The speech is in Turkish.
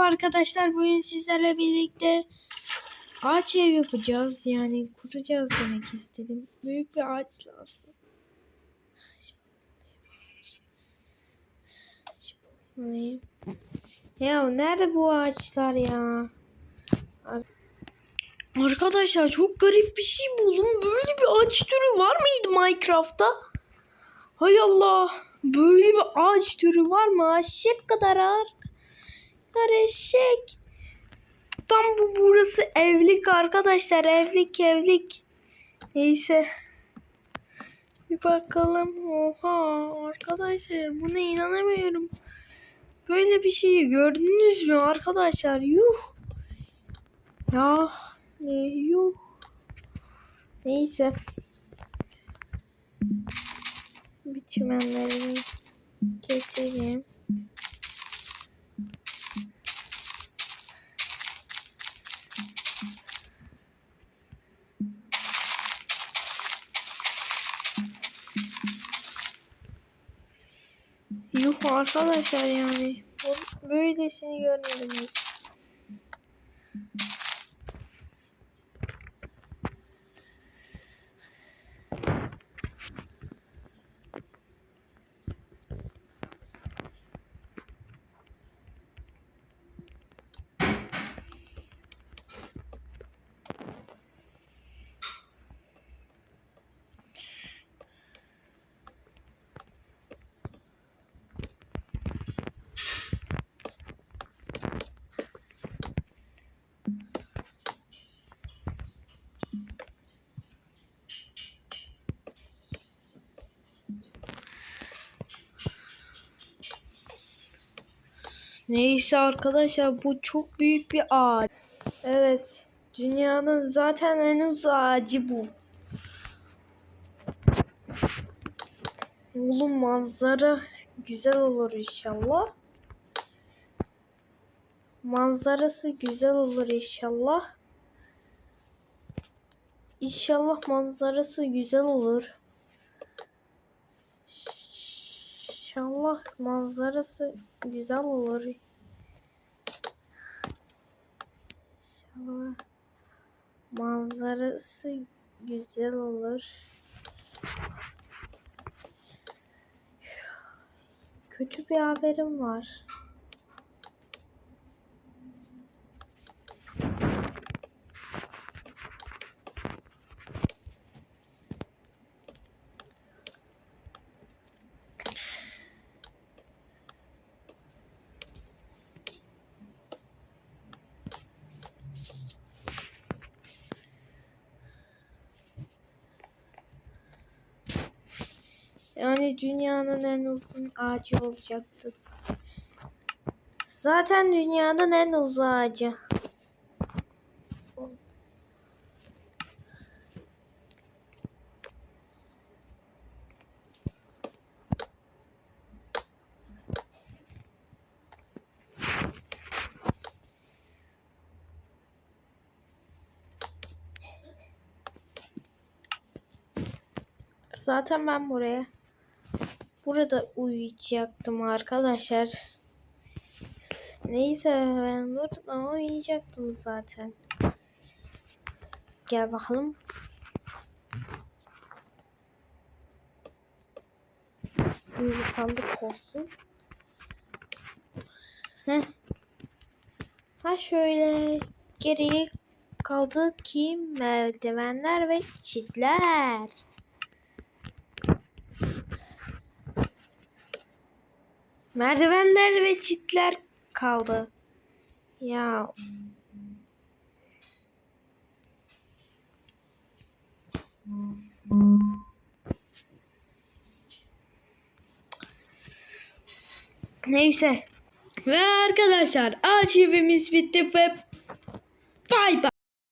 Arkadaşlar bugün sizlerle birlikte ağaç ev yapacağız. Yani kuracağız demek istedim. Büyük bir ağaç lazım. Ya nerede bu ağaçlar ya? Arkadaşlar çok garip bir şey buldum. Böyle bir ağaç türü var mıydı Minecraft'ta? Hay Allah. Böyle bir ağaç türü var mı? Aşık kadar ağır. Karışık. Tam bu burası evlik arkadaşlar. Evlik evlik. Neyse. Bir bakalım. Oha arkadaşlar buna inanamıyorum. Böyle bir şeyi gördünüz mü arkadaşlar? Yuh. Ya ne yuh. Neyse. Bir çimenlerini keselim. Yuh arkadaşlar yani. Böylesini görmedim hiç. Neyse arkadaşlar bu çok büyük bir ağaç. Evet. Dünyanın zaten en uzun ağacı bu. Oğlum manzara güzel olur inşallah. Manzarası güzel olur inşallah. İnşallah manzarası güzel olur. İnşallah manzarası güzel olur. İnşallah manzarası güzel olur. Kötü bir haberim var. Yani dünyanın en uzun ağacı olacaktı. Zaten dünyanın en uzun ağacı. Zaten ben buraya burada uyuyacaktım arkadaşlar. Neyse ben burada uyuyacaktım zaten. Gel bakalım. Bir sandık olsun. Heh. Ha şöyle geriye kaldı ki merdivenler ve çitler. Merdivenler ve çitler kaldı. Ya Neyse. Ve arkadaşlar ağaç evimiz bitti ve